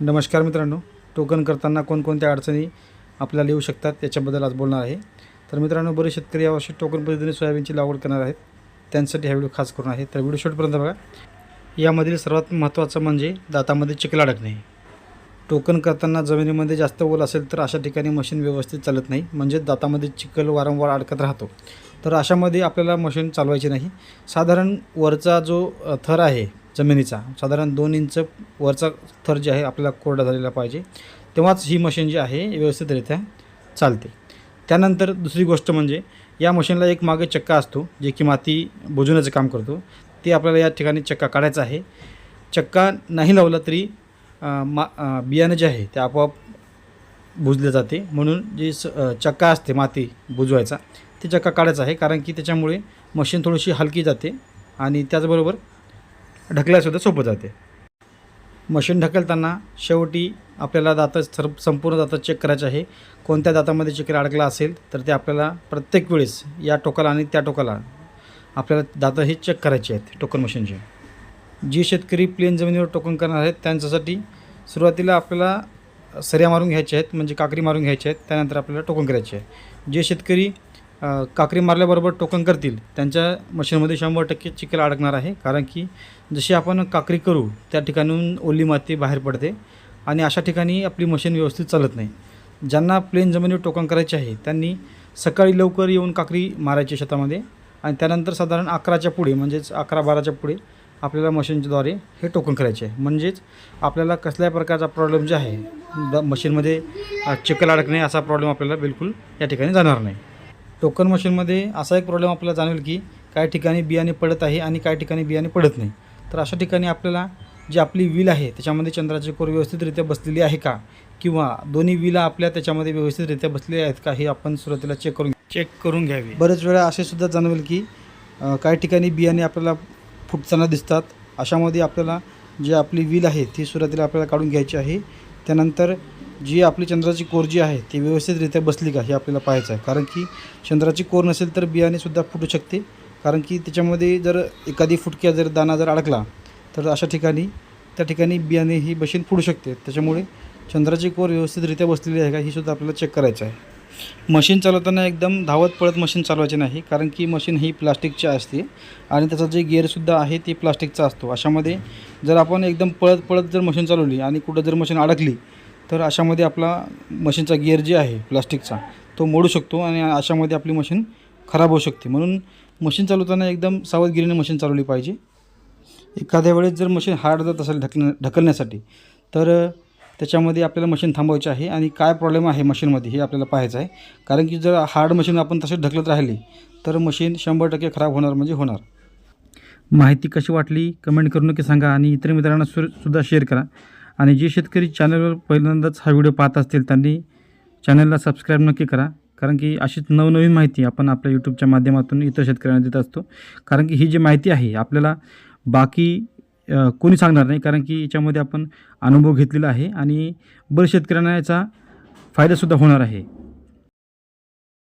नमस्कार मित्रांनो. टोकन करताना कोणकोणत्या अडचणी आपल्याला येऊ शकतात याच्याबद्दल आज बोलणार आहे. तर मित्रांनो बरेच शेतकरी यावर्षी टोकन पद्धतीने सोयाबीनची लागवड करणार आहेत. त्यांच्यासाठी हा व्हिडिओ खास करून आहे. तर व्हिडिओ शॉटपर्यंत बघा. यामधील सर्वात महत्त्वाचं म्हणजे दातामध्ये चिखल अडकणे. टोकन करताना जमिनीमध्ये जास्त ओल असेल तर अशा ठिकाणी मशीन व्यवस्थित चालत नाही. म्हणजे दातामध्ये चिखल वारंवार अडकत राहतो. तर अशामध्ये आपल्याला मशीन चालवायची नाही. साधारण वरचा जो थर आहे जमिनीचा. साधारण दोन इंच वरचा थर जे आहे आपल्याला कोरडा झालेला पाहिजे. तेव्हाच ही मशीन जी आहे व्यवस्थितरित्या चालते. त्यानंतर दुसरी गोष्ट म्हणजे या मशीनला एक मागे चक्का असतो जे की माती बुजवण्याचं काम करतो. ते आपल्याला या ठिकाणी चक्का काढायचा आहे. चक्का नाही लावला तरी मा बियाणं जे आहे ते आपोआप बुजले जाते. म्हणून जी स चक्का असते माती बुजवायचा ते चक्का काढायचा आहे. कारण की त्याच्यामुळे मशीन थोडीशी हलकी जाते आणि त्याचबरोबर ढकलायसुद्धा सोपं जाते. मशीन ढकलताना शेवटी आपल्याला दातं सर संपूर्ण दातं चेक करायचं आहे. कोणत्या दातामध्ये चिकल अडकला असेल तर ते आपल्याला प्रत्येक वेळेस या टोकाला आणि त्या टोकाला आपल्याला दातं हे चेक करायचे आहेत टोकन मशीनचे. जी शेतकरी प्लेन जमिनीवर टोकन करणार आहेत त्यांच्यासाठी सुरुवातीला आपल्याला सऱ्या मारून घ्यायच्या आहेत म्हणजे काकरी मारून घ्यायच्या आहेत त्यानंतर आपल्याला टोकन करायचे आहे. जे शेतकरी काकरी मारल्याबरोबर टोकन करतील. त्यांच्या मशीनमध्ये शंभर टक्के चिखल अडकणार आहे. कारण की जशी आपण काकरी करू त्या ठिकाणून ओली माती बाहेर पडते आणि अशा ठिकाणी आपली मशीन व्यवस्थित चालत नाही. ज्यांना प्लेन जमिनीवर टोकन करायचे आहे त्यांनी सकाळी लवकर येऊन काकरी मारायची शेतामध्ये आणि त्यानंतर साधारण अकराच्या पुढे म्हणजेच अकरा बाराच्या पुढे आपल्याला मशीनच्याद्वारे हे टोकन करायचे आहे. म्हणजेच आपल्याला कसल्याही प्रकारचा प्रॉब्लेम जे आहे द मशीनमध्ये चिखल अडकणे असा प्रॉब्लेम आपल्याला बिलकुल या ठिकाणी जाणार नाही. टोकन मशीनमध्ये असा एक प्रॉब्लेम आपल्याला जाणवेल की काही ठिकाणी बियाणे पडत आहे आणि काही ठिकाणी बियाणे पडत नाही. तर अशा ठिकाणी आपल्याला जी आपली व्हील आहे त्याच्यामध्ये चंद्राची कोर व्यवस्थितरित्या बसलेली आहे का? किंवा दोन्ही व्हीला आपल्या त्याच्यामध्ये व्यवस्थितरित्या बसलेल्या आहेत का? हे आपण सुरुवातीला चेक करून चेक करून घ्यावे. बरेच वेळा असे सुद्धा जाणवेल की काही ठिकाणी बियाणे आपल्याला फुटताना दिसतात. अशामध्ये आपल्याला जी आपली व्हील आहे ती सुरुवातीला आपल्याला काढून घ्यायची आहे. त्यानंतर जी आपली चंद्राची कोर जी आहे ती व्यवस्थितरित्या बसली का हे आपल्याला पाहायचं आहे. कारण की चंद्राची कोर नसेल तर बियाणेसुद्धा फुटू शकते. कारण की त्याच्यामध्ये जर एखादी फुटक्या जर दाना जर अडकला तर अशा ठिकाणी त्या ठिकाणी बियाणे ही मशीन फुटू शकते. त्याच्यामुळे चंद्राची कोर व्यवस्थितरित्या बसलेली आहे का ही सुद्धा आपल्याला चेक करायचं आहे. मशीन चालवताना एकदम धावत पळत मशीन चालवायची नाही कारण की मशीन ही प्लास्टिकची असते आणि त्याचा जे गिअरसुद्धा आहे ते प्लास्टिकचा असतो. अशामध्ये जर आपण एकदम पळत पळत जर मशीन चालवली आणि कुठं जर मशीन अडकली तर अशामध्ये आपला मशीनचा गिअर जे आहे प्लास्टिकचा तो मोडू शकतो आणि अशामध्ये आपली मशीन खराब होऊ शकते. म्हणून मशीन चालवताना एकदम सावधगिरीने मशीन चालवली पाहिजे. एखाद्या वेळेस जर मशीन हार्ड जात असेल ढकल ढकलण्यासाठी तर त्याच्यामध्ये आपल्याला मशीन थांबवायची आहे आणि काय प्रॉब्लेम आहे मशीनमध्ये हे आपल्याला पाहायचं आहे. कारण की जर हार्ड मशीन आपण तसेच ढकलत राहिली तर मशीन शंभर टक्के खराब होणार म्हणजे होणार. माहिती कशी वाटली कमेंट करून नक्की सांगा आणि इतर मित्रांना सु सुद्धा शेअर करा. आणि जे शेतकरी चॅनलवर पहिल्यांदाच हा व्हिडिओ पाहत असतील त्यांनी चॅनलला सबस्क्राईब नक्की करा. कारण की अशीच नवनवीन माहिती आपण आपल्या यूट्यूबच्या माध्यमातून इतर शेतकऱ्यांना देत असतो. कारण की ही जी माहिती आहे आपल्याला बाकी कोणी सांगणार नाही. कारण की याच्यामध्ये आपण अनुभव घेतलेला आहे आणि बरेच शेतकऱ्यांना याचा फायदासुद्धा होणार आहे.